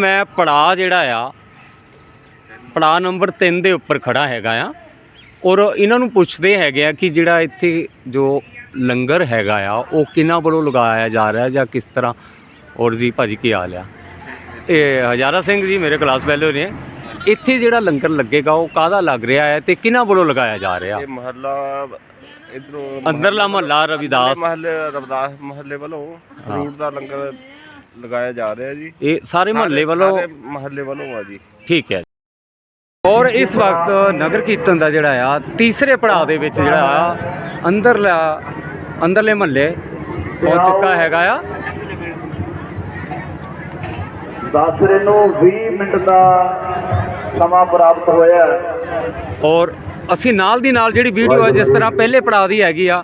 ਮੈਂ ਪੜਾ ਜਿਹੜਾ ਆ ਪੜਾ ਨੰਬਰ 3 ਦੇ ਉੱਪਰ ਖੜਾ ਹੈਗਾ ਆ। ਔਰ ਇਹਨਾਂ ਨੂੰ ਪੁੱਛਦੇ ਹੈਗੇ ਆ ਕਿ ਜਿਹੜਾ ਇੱਥੇ ਜੋ ਲੰਗਰ ਹੈਗਾ ਆ ਉਹ ਕਿਹਨਾਂ ਵੱਲੋਂ ਲਗਾਇਆ ਜਾ ਰਿਹਾ ਜਾਂ ਕਿਸ ਤਰ੍ਹਾਂ? ਔਰ ਜੀ ਭਾਜੀ ਕੀ ਹਾਲ ਆ? ਇਹ ਹਜ਼ਾਰਾ ਸਿੰਘ ਜੀ ਮੇਰੇ ਕਲਾਸ ਫੈਲੋ ਨੇ। ਇੱਥੇ ਜਿਹੜਾ ਲੰਗਰ ਲੱਗੇਗਾ ਉਹ ਕਾਹਦਾ ਲੱਗ ਰਿਹਾ ਹੈ ਤੇ ਕਿਹਨਾਂ ਵੱਲੋਂ ਲਗਾਇਆ ਜਾ ਰਿਹਾ? ਇਹ ਮਹੱਲਾ ਇਧਰੋਂ ਅੰਦਰਲਾ ਮਹੱਲਾ ਰਵਿਦਾਸ। ਮਹੱਲੇ ਰਵਿਦਾਸ ਮਹੱਲੇ ਵੱਲੋਂ ਫਰੂਟ ਦਾ ਲੰਗਰ ਲਗਾਇਆ ਜਾ ਰਿਹਾ ਜੀ। ਇਹ ਸਾਰੇ ਮਹੱਲੇ ਵੱਲੋਂ ਮਹੱਲੇ ਵੱਲੋਂ ਆ ਜੀ। ਠੀਕ ਹੈ। ਔਰ ਇਸ ਵਕਤ ਨਗਰ ਕੀਰਤਨ ਦਾ ਜਿਹੜਾ ਆ ਤੀਸਰੇ ਪੜਾਅ ਦੇ ਵਿੱਚ ਜਿਹੜਾ ਆ ਅੰਦਰਲਾ ਅੰਦਰਲੇ ਮਹੱਲੇ ਪਹੁੰਚ ਚੁੱਕਾ ਹੈਗਾ ਆ। ਦਾਸਰੇ ਨੂੰ 20 ਮਿੰਟ ਦਾ ਸਮਾਂ ਪ੍ਰਾਪਤ ਹੋਇਆ। ਔਰ ਅਸੀਂ ਨਾਲ ਦੀ ਨਾਲ ਜਿਹੜੀ ਵੀਡੀਓ ਹੈ ਜਿਸ ਤਰ੍ਹਾਂ ਪਹਿਲੇ ਪੜਾਅ ਦੀ ਹੈਗੀ ਆ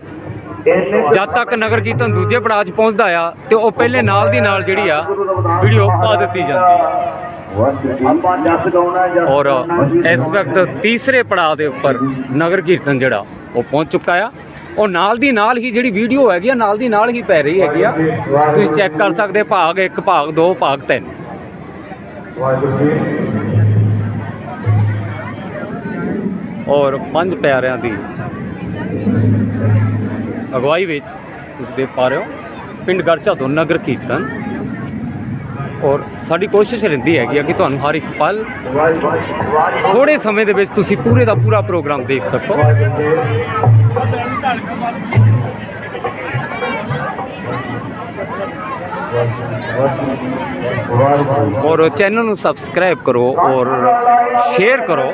ਜਦ ਤੱਕ ਨਗਰ ਕੀਰਤਨ ਦੂਜੇ ਪੜਾਅ 'ਚ ਪਹੁੰਚਦਾ ਆ ਤੇ ਉਹ ਪਹਿਲੇ ਨਾਲ ਦੀ ਨਾਲ ਜਿਹੜੀ ਆ ਵੀਡੀਓ ਪਾ ਦਿੱਤੀ ਜਾਂਦੀ ਹੈ ਔਰ ਇਸ ਵਕਤ ਤੀਸਰੇ ਪੜਾਅ ਦੇ ਉੱਪਰ ਨਗਰ ਕੀਰਤਨ ਜਿਹੜਾ, ਉਹ ਪਹੁੰਚ ਚੁੱਕਾ ਆ। ਉਹ ਨਾਲ ਦੀ ਨਾਲ ਹੀ ਜਿਹੜੀ ਵੀਡੀਓ ਹੈਗੀ ਆ, ਨਾਲ ਦੀ ਨਾਲ ਹੀ ਪੈ ਰਹੀ ਹੈਗੀ ਆ। ਤੁਸੀਂ ਚੈੱਕ ਕਰ ਸਕਦੇ ਭਾਗ 1 ਭਾਗ 2 ਭਾਗ 3 ਔਰ ਪੰਜ ਪਿਆਰਿਆਂ ਦੀ ਅਗਵਾਈ ਵਿੱਚ ਤੁਸੀਂ ਦੇਖ ਪਾ ਰਹੇ ਹੋ, ਪਿੰਡ ਗਰਚਾ ਤੋਂ ਨਗਰ ਕੀਰਤਨ। ਔਰ ਸਾਡੀ ਕੋਸ਼ਿਸ਼ ਰਹਿੰਦੀ ਹੈਗੀ ਆ ਕਿ ਤੁਹਾਨੂੰ ਹਰ ਇੱਕ ਪਲ ਵਾਹਿਗੁਰੂ ਥੋੜੇ ਸਮੇਂ ਦੇ ਵਿੱਚ ਤੁਸੀਂ ਪੂਰੇ ਦਾ ਪੂਰਾ ਪ੍ਰੋਗਰਾਮ ਦੇਖ ਸਕੋ। ਵਾਹਿਗੁਰੂ ਔਰ ਚੈਨਲ ਨੂੰ ਸਬਸਕ੍ਰਾਈਬ ਕਰੋ ਔਰ ਸ਼ੇਅਰ ਕਰੋ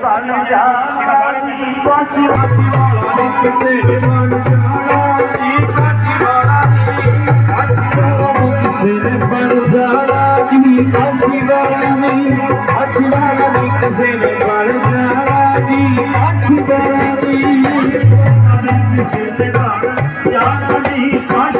ਦੁਨੀਆ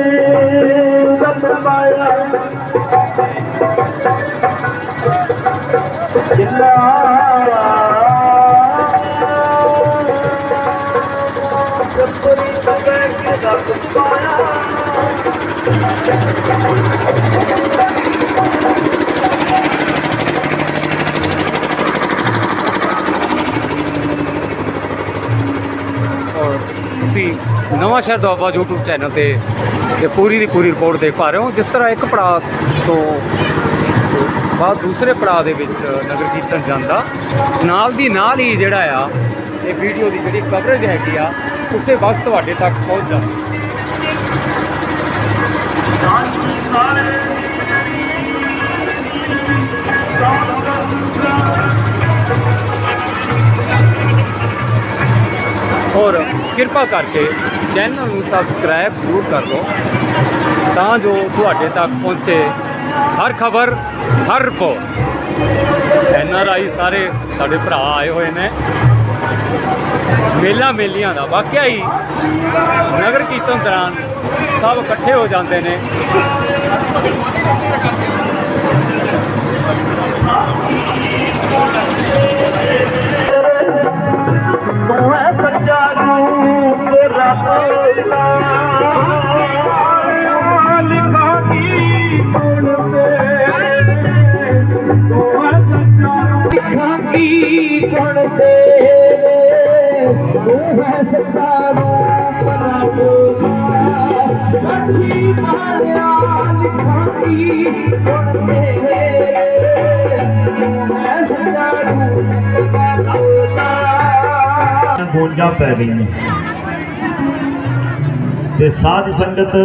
ਤੁਸੀਂ ਨਵਾਂ ਸ਼ਹਿਰ ਦੁਆਬਾ YouTube ਚੈਨਲ ਤੇ ਇਹ ਪੂਰੀ ਦੀ ਪੂਰੀ ਰਿਪੋਰਟ ਦੇਖ ਪਾ ਰਹੇ ਹੋ, ਜਿਸ ਤਰ੍ਹਾਂ ਇੱਕ ਪੜਾਅ ਤੋਂ ਬਾਅਦ ਦੂਸਰੇ ਪੜਾਅ ਦੇ ਵਿੱਚ ਨਗਰ ਕੀਰਤਨ ਜਾਂਦਾ। ਨਾਲ ਦੀ ਨਾਲ ਹੀ ਜਿਹੜਾ ਆ, ਇਹ ਵੀਡੀਓ ਦੀ ਜਿਹੜੀ ਕਵਰੇਜ ਹੈਗੀ ਆ, ਉਸੇ ਵਕਤ ਤੁਹਾਡੇ ਤੱਕ ਪਹੁੰਚ ਜਾਂਦੀ। ਔਰ ਕਿਰਪਾ ਕਰਕੇ ਚੈਨਲ ਨੂੰ ਸਬਸਕ੍ਰਾਈਬ ਜ਼ਰੂਰ ਕਰ ਲਓ, ਤਾਂ ਜੋ ਤੁਹਾਡੇ ਤੱਕ ਪਹੁੰਚੇ ਹਰ ਖਬਰ ਹਰ ਰਿਪੋਰਟ ਐਨ ਆਰ ਆਈ ਸਾਰੇ ਸਾਡੇ ਭਰਾ ਆਏ ਹੋਏ ਨੇ। ਮੇਲਾ ਮੇਲੀਆਂ ਦਾ। ਵਾਕਿਆ ਹੀ ਨਗਰ ਕੀਰਤਨ ਦੌਰਾਨ ਸਭ ਇਕੱਠੇ ਹੋ ਜਾਂਦੇ ਨੇ। ਗੋਂਜਾਂ ਪੈ ਗਈਆਂ। ਤੇ ਸਾਧ ਸੰਗਤ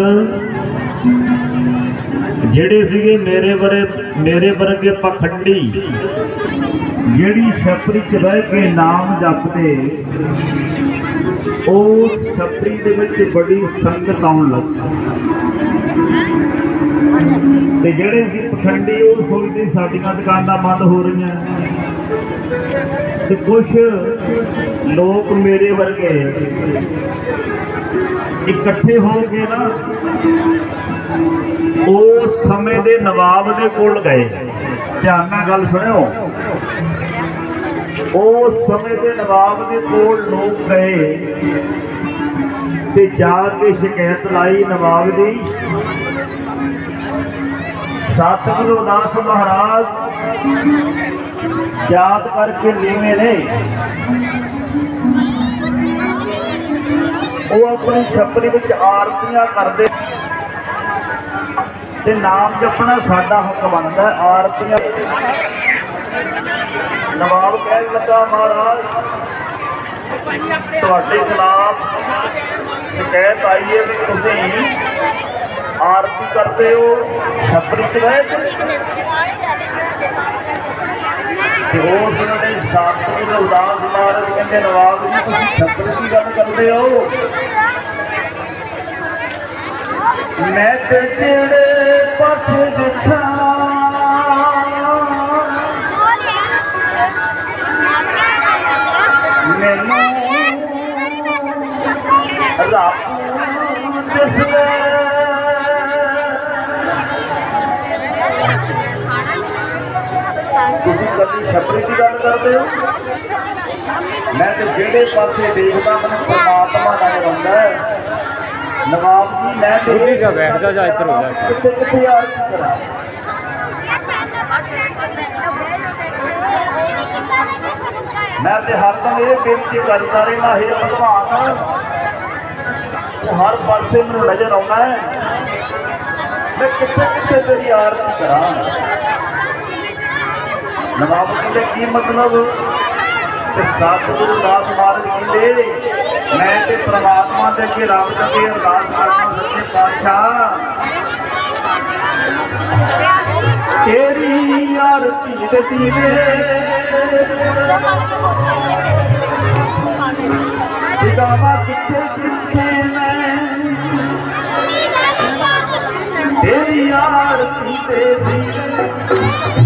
ਜਿਹੜੇ ਸੀਗੇ ਮੇਰੇ ਵਰੇ, ਮੇਰੇ ਵਰਗੇ ਪਖੰਡੀ, ਜਿਹੜੀ ਛਪਰੀ ਚ ਰਹਿ ਕੇ ਨਾਮ ਜਪਦੇ ਉਸ ਛਪਰੀ ਦੇ ਵਿੱਚ ਬੜੀ ਸੰਗਤ ਆਉਣ ਲੱਗ ਤੇ ਜਿਹੜੇ ਸੀ ਪਖੰਡੀ, ਉਹ ਸੋਚਦੇ ਸਾਡੀਆਂ ਦੁਕਾਨਾਂ ਬੰਦ ਹੋ ਰਹੀਆਂ। ਤੇ ਕੁਝ ਲੋਕ ਮੇਰੇ ਵਰਗੇ ਇਕੱਠੇ ਹੋ ਕੇ ਨਾ ਉਸ ਸਮੇਂ ਦੇ ਨਵਾਬ ਦੇ ਕੋਲ ਗਏ। ਧਿਆਨ ਨਾਲ ਗੱਲ ਸੁਣਿਓ। ਉਸ ਸਮੇਂ ਦੇ ਨਵਾਬ ਦੇ ਕੋਲ ਲੋਕ ਗਏ ਤੇ ਜਾ ਕੇ ਸ਼ਿਕਾਇਤ ਲਾਈ ਨਵਾਬ ਦੀ। ਸਤਿਗੁਰੂ ਦਾਸ ਮਹਾਰਾਜ, ਯਾਦ ਕਰਕੇ ਲੀਵੇਂ ਨੇ। ਉਹ ਆਪਣੀ ਛੱਪੜੀ ਵਿੱਚ ਆਰਤੀਆਂ ਕਰਦੇ ਤੇ ਨਾਮ ਜਪਣਾ ਸਾਡਾ ਹੱਕ ਬਣਦਾ ਹੈ, ਆਰਤੀਆਂ। ਨਵਾਬ ਕਹਿਣ ਲੱਗਾ ਮਹਾਰਾਜ ਤੁਹਾਡੇ ਖਿਲਾਫ ਸ਼ਿਕਾਇਤ ਆਈ ਹੈ ਵੀ ਤੁਸੀਂ ਆਰਤੀ ਕਰਦੇ ਹੋ ਛੱਪੜੀ ਚ ਰਹਿ ਕੇ ਤੇ ਉਸ ਨੇ ਸਾਤਿ ਉਦਾਸ ਮਹਾਰਾਜ ਕਹਿੰਦੇ ਨਵਾਬ ਜੀ, ਤੁਸੀਂ ਛੱਪੜ ਦੀ ਗੱਲ ਕਰਦੇ ਹੋ। ਮੈਂ ਤੇ ਜਿਹੜੇ ਪਾਸੇ ਦੇਖਾਂ ਕਦੀ ਛੱਪੜੀ ਦੀ ਗੱਲ ਕਰਦੇ ਹੋ? ਮੈਂ ਤੇ ਜਿਹੜੇ ਪਾਸੇ ਦੇਖਦਾ ਮੈਨੂੰ ਪਰਮਾਤਮਾ ਨਜ਼ਰ ਆਉਂਦਾ ਹੈ। ਨਵਾਬ ਜੀ ਮੈਂ ਤੇ ਉੱਠੀ ਜਾ, ਬੈਠ ਜਾ, ਜਾਂ ਇੱਧਰ ਹੋ ਜਾ। ਕਿੱਥੇ ਕਿੱਥੇ ਯਾਰ ਕਰਾਂ ਮੈਂ ਤੇ ਹਰਦਮ ਇਹ ਬੇਨਤੀ ਕਰਦਾ ਰਹਿਣਾ ਹੈ ਭਗਵਾਨ। ਹਰ ਪਾਸੇ ਮੈਨੂੰ ਨਜ਼ਰ ਆਉਂਦਾ ਹੈ। ਮੈਂ ਕਿੱਥੇ ਕਿੱਥੇ ਤੇਰੀ ਆਰਤੀ ਕਰਾਂ? ਨਵਾਬ ਕਹਿੰਦੇ ਕੀ ਮਤਲਬ? ਤੇ ਸਤਿਗੁਰੂ ਦਾਸ ਮਹਾਰਾਜ ਕਹਿੰਦੇ ਮੈਂ ਤੇ ਪ੍ਰਮਾਤਮਾ ਦੇ ਅੱਗੇ ਰੱਬ ਦੇ ਅੱਗੇ ਅਰਦਾਸ ਕਰਦਾ ਸੱਚੇ ਪਾਤਸ਼ਾਹ ਤੇਰੀ ਆਰਤੀ ਦੇ ਦੀਵੇ ਜਿਦਾਵਾ ਕਿੱਥੇ ਕਿੱਥੇ ਮੈਂ। ਤੇਰੀ ਆਰਤੀ ਦੇ ਦੀਵੇ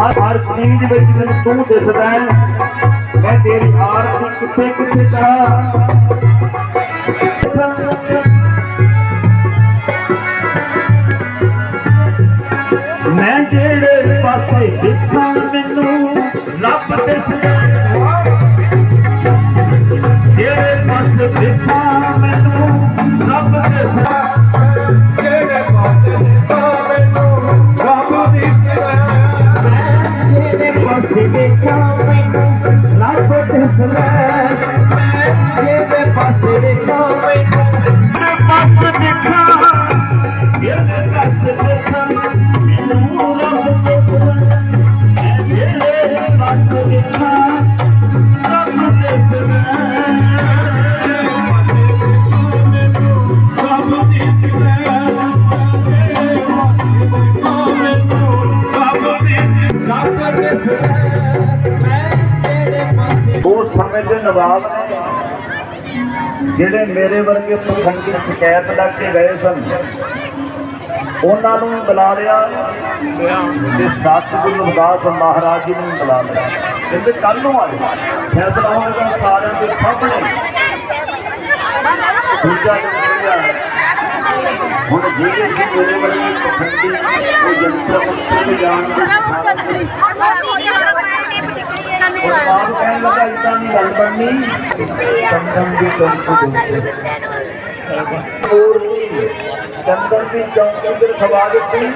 ਹਰ ਹਰ ਚੀਜ਼ ਵਿੱਚ ਮੈਨੂੰ ਤੂੰ ਦਿਸਦਾ ਹੈ। ਮੈਂ ਤੇਰੀ ਆਰਤੀ ਕਿੱਥੇ ਕਿੱਥੇ ਕਰਾਂ? ਮੈਂ ਜਿਹੜੇ ਪਾਸੇ ਦੇਖਾਂ, ਮੈਨੂੰ ਲੱਭ ਦਿਸਦਾ ਜਿਹੜੇ ਪਾਸੇ ਦੇਖਾਂ, ਮੈਨੂੰ ਨੇ ਜਿਹੜੇ ਮੇਰੇ ਵਰਗੇ ਪਖੰਡੀ ਸ਼ਿਕਾਇਤ ਲੱਗ ਕੇ ਗਏ ਸਨ ਉਹਨਾਂ ਨੂੰ ਬੁਲਾ ਲਿਆ ਤੇ ਸਤਿਗੁਰੂ ਰਵਿਦਾਸ ਮਹਾਰਾਜ ਜੀ ਨੂੰ ਬੁਲਾ ਲਿਆ। ਕਹਿੰਦੇ ਕੱਲ ਨੂੰ ਆਏ ਫੈਸਲਾ ਹੋਵੇਗਾ ਸਾਰਿਆਂ ਦੇ ਸਾਹਮਣੇ ਦੂਜਾ ਹੁਣ ਜਿਹੜੇ ਮੇਰੇ ਵਰਗੇ ਪਖੰਡੀ ਉਹ ਜੰਤਰ ਮੰਤਰ ਜਾਣ ਦੇ ਉਹ ਕਹਿਣ ਲੱਗਾ ਇਦਾਂ ਦੀ ਗੱਲ ਬਣਨੀ ਚੰਦਨ ਦੀ ਚੌਂਕੀ ਦੇ ਹੋਰ ਚੰਦਨ ਦੀ ਚੌਂਕੀ ਤੇ ਖਵਾ ਦਿੱਤੀ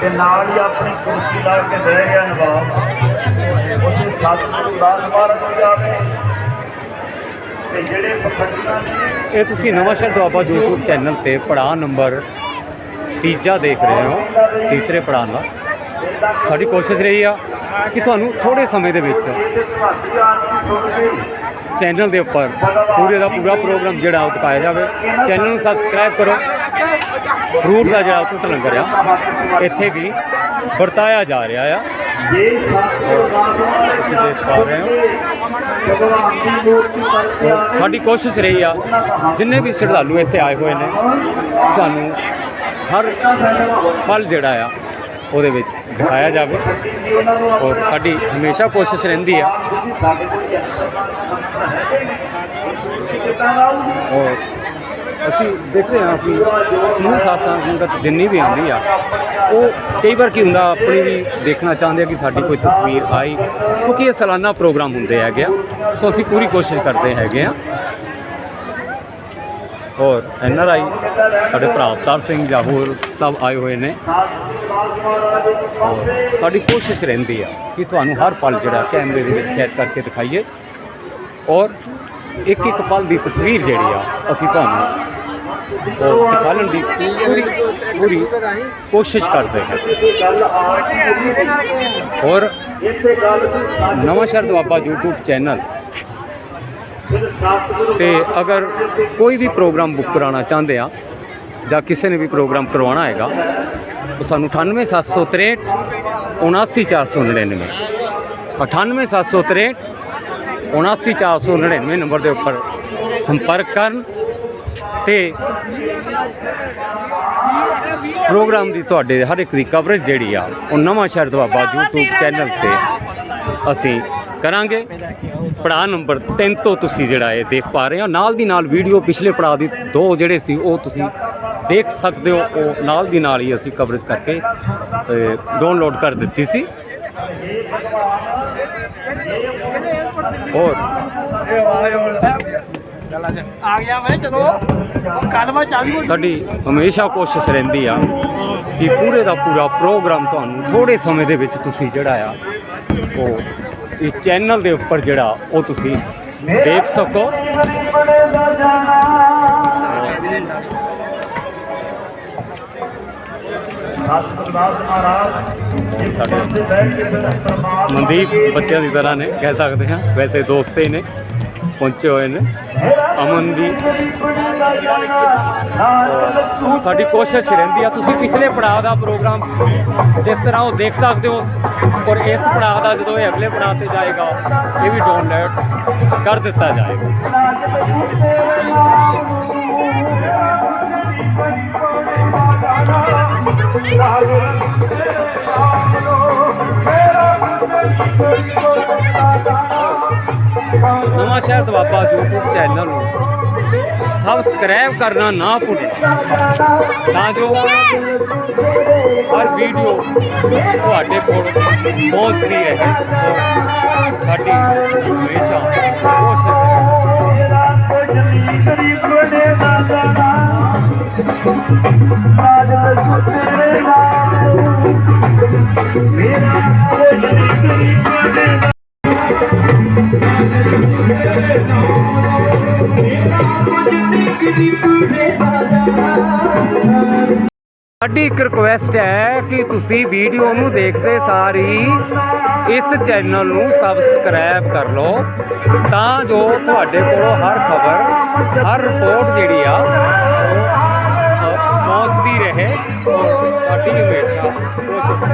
ਤੇ ਨਾਲ ਹੀ ਆਪਣੀ ਕੁਰਸੀ ਲਾ ਕੇ ਬਹਿ ਗਿਆ ਨਵਾਬ ਉਹਦੇ ਸਤਿਗੁਰੂ ਦਾਸ ਮਹਾਰਾਜ ਹੋ ਜਾਵੇ ਤੇ ਜਿਹੜੇ ਪਖੰਡੀਆਂ ਨੇ ਇਹ ਤੁਸੀਂ ਨਵਾਂ ਸ਼ਹਿਰ ਦੁਆਬਾ YouTube ਚੈਨਲ ਤੇ ਪੜਾਅ ਨੰਬਰ ਤੀਜਾ ਦੇਖ ਰਹੇ ਹੋ, ਤੀਸਰੇ ਪੜਾਅ ਦਾ ਸਾਡੀ ਕੋਸ਼ਿਸ਼ ਰਹੀ ਆ ਕਿ ਤੁਹਾਨੂੰ ਥੋੜੇ ਸਮੇਂ ਦੇ ਵਿੱਚ ਚੈਨਲ ਦੇ ਉੱਪਰ ਪੂਰੇ ਦਾ ਪੂਰਾ ਪ੍ਰੋਗਰਾਮ ਜਿਹੜਾ ਉਹ ਦਿਖਾਇਆ ਜਾਵੇ। ਚੈਨਲ ਨੂੰ ਸਬਸਕ੍ਰਾਈਬ ਕਰੋ। ਰੂਟ ਦਾ ਜਿਹੜਾ ਉਤਤ ਲੰਗਰ ਆ, ਇੱਥੇ ਵੀ ਵਰਤਾਇਆ ਜਾ ਰਿਹਾ ਆ। ਦੇਖ ਪਾ ਰਹੇ ਹੋ। ਸਾਡੀ ਕੋਸ਼ਿਸ਼ ਰਹੀ ਆ, ਜਿੰਨੇ ਵੀ ਸ਼ਰਧਾਲੂ ਇੱਥੇ ਆਏ ਹੋਏ ਨੇ, ਤੁਹਾਨੂੰ ਹਰ ਫਲ ਜਿਹੜਾ ਆ ਉਹਦੇ ਵਿੱਚ ਦਿਖਾਇਆ ਜਾਵੇ। ਔਰ ਸਾਡੀ ਹਮੇਸ਼ਾ ਕੋਸ਼ਿਸ਼ ਰਹਿੰਦੀ ਆ। ਔਰ ਅਸੀਂ ਦੇਖਦੇ ਹਾਂ ਕਿ ਸਮੂਹ ਸਾਸਾਂ ਸੰਗਤ ਜਿੰਨੀ ਵੀ ਆਉਂਦੀ ਆ, ਉਹ ਕਈ ਵਾਰ ਕੀ ਹੁੰਦਾ, ਆਪਣੀ ਵੀ ਦੇਖਣਾ ਚਾਹੁੰਦੇ ਆ ਕਿ ਸਾਡੀ ਕੋਈ ਤਸਵੀਰ ਆਈ, ਕਿਉਂਕਿ ਇਹ ਸਾਲਾਨਾ ਪ੍ਰੋਗਰਾਮ ਹੁੰਦੇ ਹੈਗੇ ਆ। ਸੋ ਅਸੀਂ ਪੂਰੀ ਕੋਸ਼ਿਸ਼ ਕਰਦੇ ਹੈਗੇ ਆ ਔਰ ਐਨ ਆਰ ਆਈ ਸਾਡੇ ਭਰਾ ਅਵਤਾਰ ਸਿੰਘ ਜਾਂ ਹੋਰ ਸਭ ਆਏ ਹੋਏ ਨੇ। ਔਰ ਸਾਡੀ ਕੋਸ਼ਿਸ਼ ਰਹਿੰਦੀ ਆ ਕਿ ਤੁਹਾਨੂੰ ਹਰ ਪਲ ਜਿਹੜਾ ਕੈਮਰੇ ਦੇ ਵਿੱਚ ਕੈਦ ਕਰਕੇ ਦਿਖਾਈਏ। ਔਰ ਇੱਕ ਇੱਕ ਪਲ ਦੀ ਤਸਵੀਰ ਜਿਹੜੀ ਆ ਅਸੀਂ ਤੁਹਾਨੂੰ ਉਹ ਦਿਖਾਉਣ ਦੀ ਪੂਰੀ ਪੂਰੀ ਕੋਸ਼ਿਸ਼ ਕਰਦੇ ਹਾਂ। ਔਰ ਨਵਾਂ ਸ਼ਹਿਰ ਦੁਆਬਾ YouTube ਚੈਨਲ ਤੇ ਅਗਰ ਕੋਈ ਵੀ ਪ੍ਰੋਗਰਾਮ ਬੁੱਕ ਕਰਾਉਣਾ ਚਾਹੁੰਦੇ ਆ ਜਾਂ ਕਿਸੇ ਨੇ ਵੀ ਪ੍ਰੋਗਰਾਮ ਕਰਵਾਉਣਾ ਹੈਗਾ ਤਾਂ ਸਾਨੂੰ 98763 79499 98763 79499 ਨੰਬਰ ਦੇ ਉੱਪਰ ਸੰਪਰਕ ਕਰਨ ਤੇ ਪ੍ਰੋਗਰਾਮ ਦੀ ਤੁਹਾਡੇ ਹਰ ਇੱਕ ਦੀ ਕਵਰੇਜ ਜਿਹੜੀ ਆ, ਉਹ ਨਵਾਂ ਸ਼ਹਿਰ ਦੁਆਬਾ YouTube ਚੈਨਲ ਤੇ ਅਸੀਂ ਕਰਾਂਗੇ। ਪੜਾਅ ਨੰਬਰ 3 ਤੋਂ ਤੁਸੀਂ ਜਿਹੜਾ ਇਹ ਦੇਖ ਪਾ ਰਹੇ ਹੋ। ਨਾਲ ਦੀ ਨਾਲ ਵੀਡੀਓ ਪਿਛਲੇ ਪੜਾਅ ਦੀ ਦੋ ਜਿਹੜੇ ਸੀ ਉਹ ਤੁਸੀਂ ਦੇਖ ਸਕਦੇ ਹੋ। ਉਹ ਨਾਲ ਦੀ ਨਾਲ ਹੀ ਅਸੀਂ ਕਵਰੇਜ ਕਰਕੇ ਡਾਊਨਲੋਡ ਕਰ ਦਿੱਤੀ ਸੀ। ਔਰ ਆ ਗਿਆ ਮੈਂ ਚਲੋ ਕਲਮਾ ਚਾਲੂ ਸਾਡੀ ਹਮੇਸ਼ਾ ਕੋਸ਼ਿਸ਼ ਰਹਿੰਦੀ ਆ ਕਿ ਪੂਰੇ ਦਾ ਪੂਰਾ ਪ੍ਰੋਗਰਾਮ ਤੁਹਾਨੂੰ ਥੋੜੇ ਸਮੇਂ ਦੇ ਵਿੱਚ ਤੁਸੀਂ ਜਿਹੜਾ ਆ ਉਹ ਇਸ ਚੈਨਲ ਦੇ ਉੱਪਰ ਜਿਹੜਾ ਉਹ ਤੁਸੀਂ ਦੇਖ ਸਕੋ। ਸਾਡੇ ਮਨਦੀਪ ਬੱਚਿਆਂ ਦੀ ਤਰ੍ਹਾਂ ਨੇ ਕਹਿ ਸਕਦੇ ਹਾਂ। ਵੈਸੇ ਦੋਸਤ ਹੀ ਨੇ। ਪਹੁੰਚੇ ਹੋਏ ਨੇ। ਅਮਨ ਦੀ ਸਾਡੀ ਕੋਸ਼ਿਸ਼ ਰਹਿੰਦੀ ਆ। ਤੁਸੀਂ ਪਿਛਲੇ ਪੜਾਅ ਦਾ ਪ੍ਰੋਗਰਾਮ ਜਿਸ ਤਰ੍ਹਾਂ ਉਹ ਦੇਖ ਸਕਦੇ ਹੋ, ਔਰ ਇਸ ਪੜਾਅ ਦਾ ਜਦੋਂ ਇਹ ਅਗਲੇ ਪੜਾਅ ਤੇ ਜਾਏਗਾ, ਇਹ ਵੀ ਡਾਊਨਲੋਡ ਕਰ ਦਿੱਤਾ ਜਾਏਗਾ। ਨਵਾਂ ਸ਼ਹਿਰ ਦਵਾਬਾ YouTube ਚੈਨਲ ਨੂੰ ਸਬਸਕ੍ਰਾਈਬ ਕਰਨਾ ਨਾ ਭੁੱਲਣਾ। ਤਾਂ ਜੋ ਹਰ ਵੀਡੀਓ ਤੁਹਾਡੇ ਕੋਲ ਪਹੁੰਚਦੀ ਰਹੇ ਸਾਡੀ ਹਮੇਸ਼ਾ ਕੋਸ਼ਿਸ਼ ਹੈ ਸਾਡੀ ਇੱਕ ਰਿਕੁਐਸਟ ਹੈ ਕਿ ਤੁਸੀਂ ਵੀਡੀਓ ਨੂੰ ਦੇਖਦੇ ਸਾਰ ਹੀ ਇਸ ਚੈਨਲ ਨੂੰ ਸਬਸਕ੍ਰਾਈਬ ਕਰ ਲਓ, ਤਾਂ ਜੋ ਤੁਹਾਡੇ ਕੋਲ ਹਰ ਖਬਰ, ਹਰ ਰਿਪੋਰਟ ਜਿਹੜੀ ਆ ਉਹ ਪਹੁੰਚਦੀ ਰਹੇ। ਸਾਡੀ ਹਮੇਸ਼ਾ ਕੋਸ਼ਿਸ਼